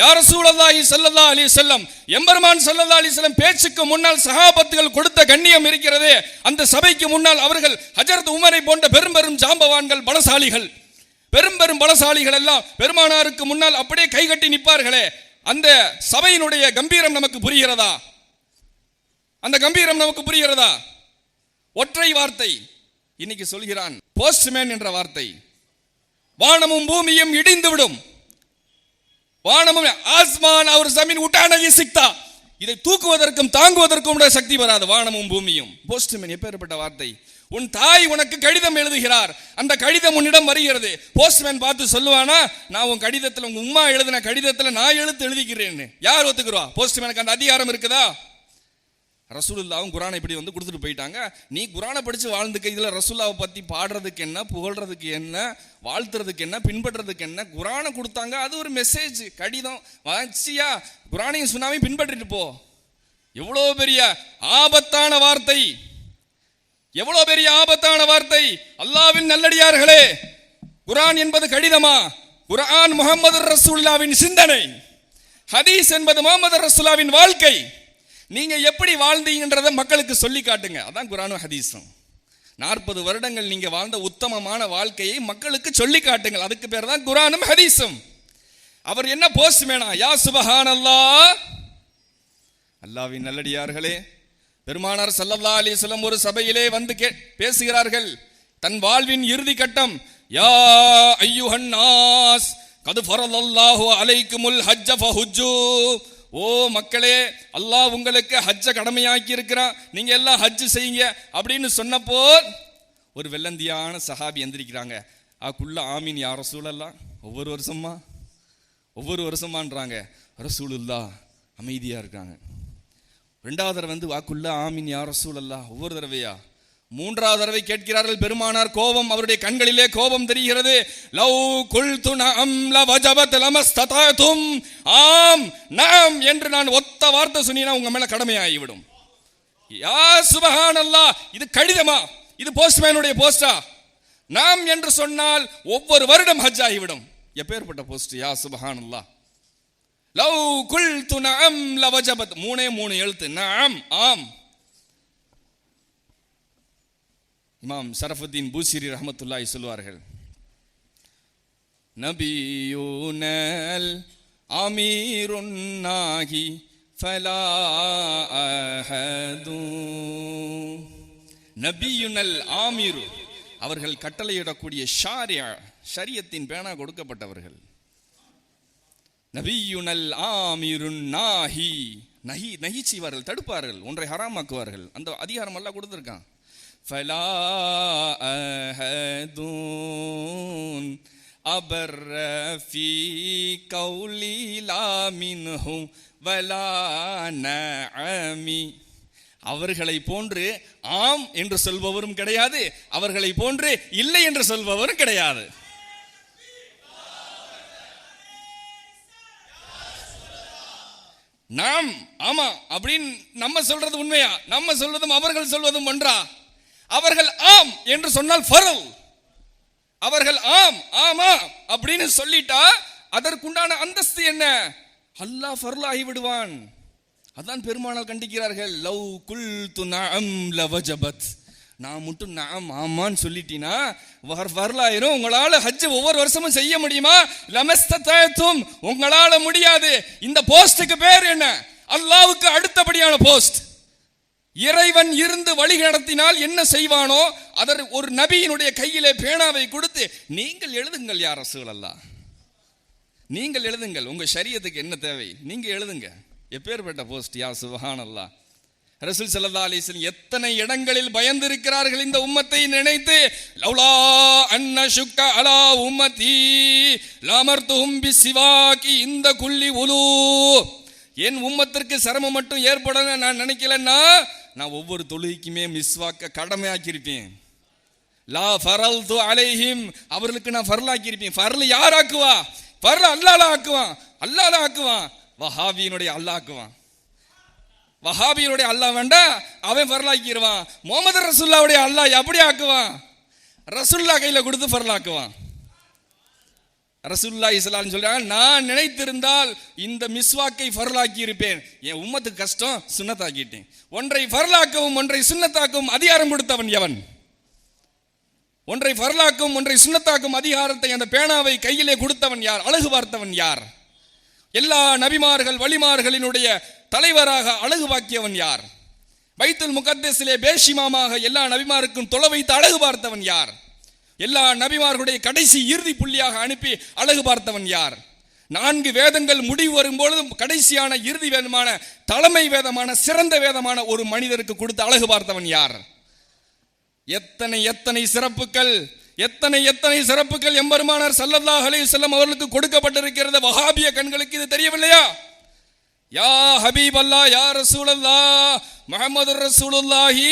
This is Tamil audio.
யார் சூழல்லாஹி சல்லல்லா அலி செல்லம் எம்பெருமான் சல்லல்லா அலி செல்லம் பேச்சுக்கு முன்னால் சஹாபத்துகள் கொடுத்த கண்ணியம் இருக்கிறதே. அந்த சபைக்கு முன்னால் அவர்கள் ஹஜரத் உமரை போன்ற பெரும் பெரும் ஜாம்பவான்கள் பலசாலிகள். பெரும் பெரும் பலசாலிகள் எல்லாம் பெருமானாருக்கு முன்னால் அப்படியே கைகட்டி நிற்பார்களே. அந்த சபையினுடைய கம்பீரம் நமக்கு புரிகிறதா? அந்த கம்பீரம் நமக்கு புரிகிறதா? ஒற்றை வார்த்தை இன்னைக்கு சொல்கிறான் போஸ்ட்மேன் என்ற வார்த்தை. வானமும் பூமியும் இடிந்து விடும் வானமும் ஆஸ்மான் அவர் ஜமீன் உட்டானகி சிக்தா இதை தூக்குவதற்கும் தாங்குவதற்கும் உடைய சக்தி வராது. வானமும் பூமியும். போஸ்ட்மேன் எப்பேற்பட்ட வார்த்தை? உன் தாய் உனக்கு கடிதம் எழுதுகிறார். அந்த கடிதம் உன்னிடம் வருகிறது. போஸ்ட்மேன் பார்த்து சொல்லுவானா? நான் உன் கடிதத்தில் உங்க உம்மா எழுதின கடிதத்தில் நான் எழுத்து எழுதிக்கிறேன்னு. யார் ஒத்துக்குறா? போஸ்ட்மேனுக்கு அந்த அதிகாரம் இருக்குதா? ரசூலுல்லாவும் குரானை இப்படி வந்து கொடுத்துட்டு போயிட்டாங்க. நீ குரானை படித்து வாழ்ந்துக்க. இதில் ரசூல்லாவை பற்றி பாடுறதுக்கு என்ன புகழ்றதுக்கு என்ன வாழ்த்துறதுக்கு என்ன பின்பற்றுறதுக்கு என்ன? குரானை கொடுத்தாங்க. அது ஒரு மெசேஜ் கடிதம். வச்சியா? குரானையும் சுனாமையும் பின்பற்றிட்டு போ. எவ்வளோ பெரிய ஆபத்தான வார்த்தை. எவ்வளோ பெரிய ஆபத்தான வார்த்தை. அல்லாவின் நல்லடியார்களே குரான் என்பது கடிதமா? குரான் முகமது ரசூல்லாவின் சிந்தனை. ஹதீஸ் என்பது முகமது ரசூல்லாவின் வாழ்க்கை. நீங்க எப்படி வாழ்ந்தீங்கன்றதை மக்களுக்கு சொல்லி காட்டுங்க. அதான் குரானும் ஹதீஸும். நாற்பது வருடங்கள் நீங்க வாழ்ந்த உத்தமமான வாழ்க்கையை மக்களுக்கு சொல்லி காட்டுங்கள். அதுக்கு பேர் தான் குரானும் ஹதீஸும். அவர் என்ன போஸ்ட் வேணா யா சுபஹான் அல்லா அல்லாவின் நல்லடியார்களே பெருமானார் சல்லல்லா அலிஸ்லம் ஒரு சபையிலே வந்து கே பேசுகிறார்கள். தன் வாழ்வின் இறுதி கட்டம் யா ஐயுஹன் நாஸ் கது ஃபரல்லாஹு அலைக்குமுல் ஹஜ்ஜ ஃபஹுஜ்ஜூ. ஓ மக்களே அல்லாஹ் உங்களுக்கு ஹஜ்ஜை கடமையாக்கி இருக்கிறான் நீங்க எல்லாம் ஹஜ்ஜு செய்யுங்க அப்படின்னு சொன்னப்போ ஒரு வெள்ளந்தியான சஹாபி எந்திரிக்கிறாங்க. ஆக்குள்ள ஆமீன் யார் ரசூலல்லாம் ஒவ்வொரு வருஷமா? ஒவ்வொரு வருஷமான்றாங்க. ரசூலுல்லா அமைதியாக இருக்காங்க. ரெண்டாவது தடவை வந்து வாக்குள்ள ஆமீன் யார் ரசூலல்லா ஒவ்வொரு தடவையா? மூன்றாவது தடவை கேட்கிறார்கள் பெருமானார் கோபம் அவருடைய கண்களிலே கோபம் தெரிகிறது. லவ் குல் துணம் லவஜபத் லமஸ்ததாதும். ஆம் நாம் என்று நான் ஒத்த வார்த்தை சொன்னீனா உங்க மேல கடமையாகிவிடும். யா சுபஹானல்லாஹ் இது கடிதமா? இது போஸ்ட்மேனுடைய போஸ்டா? நாம் என்று சொன்னால் ஒவ்வொரு வருடம் ஹஜ் ஆகிவிடும் எப்பேற்பட்ட போஸ்ட்? யா சுபஹானல்லாஹ் லவ் குல்து துணம் லவஜபத். மூணே மூணு எழுத்து. நாம் ஆம் இமாம் சரஃபுத்தீன் பூசிரி ரஹமத்துல்லாய் சொல்வார்கள் நபியூனல் அமீருன்னாகி ஃபலா அஹது. நபியுனல் ஆமீரு அவர்கள் கட்டளையிடக்கூடிய ஷாரியா ஷரியத்தின் பேனா கொடுக்கப்பட்டவர்கள். நபியுனல் ஆமீருன் நாஹி நஹி நஹி தடுப்பார்கள் ஒன்றை ஹராமாக்குவார்கள். அந்த அதிகாரம் எல்லாம் கொடுத்துருக்கான். فلا أحد أبر في قولي لا منه ولا نعمي அவர்களை போன்று ஆம் என்று சொல்பவரும் கிடையாது அவர்களை போன்று இல்லை என்று சொல்பவரும் கிடையாது நாம் ஆமா அப்படின்னு நம்ம சொல்றது உண்மையா நம்ம சொல்வதும் அவர்கள் சொல்வதும் ஒன்றா அவர்கள் ஆம் என்று சொன்னால் ஃபரல் அவர்கள் ஆம் ஆமா அப்படின்னு சொல்லிட்டா அதற்குண்டான அந்தஸ்து என்ன? அல்லாஹ் ஃபர்ல் ஆகிவிடுவான் அதான் பெருமானால் கண்டிக்கிறார்கள். லவ் குல் து நஅம் லவஜபத். நான் மட்டும் நாம் ஆமான்னு சொல்லிட்டீனா வரலாயிரும் உங்களால் ஹஜ் ஒவ்வொரு வருஷமும் செய்ய முடியுமா? லமஸ்தத்தும் உங்களால் முடியாது. இந்த போஸ்டுக்கு பேர் என்ன? அல்லாவுக்கு அடுத்தபடியான போஸ்ட். இறைவன் இருந்து வழி நடத்தினால் என்ன செய்வானோ அதர் ஒரு நபியினுடைய கையிலே பேனாவை கொடுத்து நீங்கள் எழுதுங்கள் யார் ரசூலல்லா நீங்கள் எழுதுங்கள். உங்க சரியத்துக்கு என்ன தேவை? நீங்க எழுதுங்க. எப்பேற்பட்ட போஸ்ட்? யா சுபஹான் அல்லா ரசூல் சல்லா அலிஸ்லம் எத்தனை இடங்களில் பயந்திருக்கிறார்கள் இந்த உம்மத்தை நினைத்து? லவ்லா அன்ன சுக்க அலா உம்மதி லாமர்த்தும் பி சிவாக்கி இந்த குள்ளி உலு. என் உம்மத்திற்கு சிரமம் மட்டும் ஏற்பட நான் நினைக்கலன்னா நான் ஒவ்வொரு தொழுகைக்குமே மிஸ்வாக்க கடமையாக்கியிருப்பேன். லா ஃபரல் து அலைஹிம். அவர்களுக்கு நான் ஃபர்லாக்கி இருப்பேன் யார் ஆக்குவா ஃபர்ல் அல்லாஹ் ஆக்குவான். அல்லாஹ் ஆக்குவான். வஹாபியினுடைய அல்லா ஆக்குவான். வஹாபியினுடைய அல்லாஹ் வேண்டா அவன் ஃபர்லாக்கிடுவான் முகமது ரசுல்லாவுடைய அல்லாஹ் எப்படி ஆக்குவான்? ரசுல்லா கையில் கொடுத்து ஃபர்லாக்குவான். ரசூல்லா ஸல்லல்லாஹு அலைஹி சொல்றாங்க நான் நினைத்திருந்தால் இந்த மிஸ்வாக்கை ஃபர்லாக்கி இருப்பேன். என் உம்மத்துக்கு கஷ்டம் சுன்னத்தாக்கிட்டேன் ஒன்றை ஃபர்லாக்கவும் ஒன்றை சுண்ணத்தாக்கவும் அதிகாரம் கொடுத்தவன் எவன்? ஒன்றை ஃபர்லாக்கும் ஒன்றை சுண்ணத்தாக்கும் அதிகாரத்தை அந்த பேனாவை கையிலே கொடுத்தவன் யார்? அழகு பார்த்தவன் யார்? எல்லா நபிமார்கள் வழிமார்களினுடைய தலைவராக அழகு பாக்கியவன் யார்? வைத்துல் முகத்தேசிலே பேஷிமாமாக எல்லா நபிமாருக்கும் தொலை வைத்து அழகு பார்த்தவன் யார்? எல்லா நபிமார்களுடைய கடைசி இறுதி புள்ளியாக அனுப்பி அழகு பார்த்தவன் யார்? நான்கு வேதங்கள் முடிவு வரும்பொழுதும் கடைசியான இறுதி வேதமான தலைமை வேதமான சிறந்த வேதமான ஒரு மனிதருக்கு கொடுத்து அழகு பார்த்தவன் யார்? எத்தனை எத்தனை சிறப்புகள் எத்தனை எத்தனை சிறப்புகள் எம்பெருமானார் சல்லல்லா அலி செல்லம் அவர்களுக்கு கொடுக்கப்பட்டிருக்கிறது. வஹாபிய கண்களுக்கு இது தெரியவில்லையா? யா ஹபீப் அல்லா யா ரசூலல்லா முஹம்மது ரசூலுல்லாஹி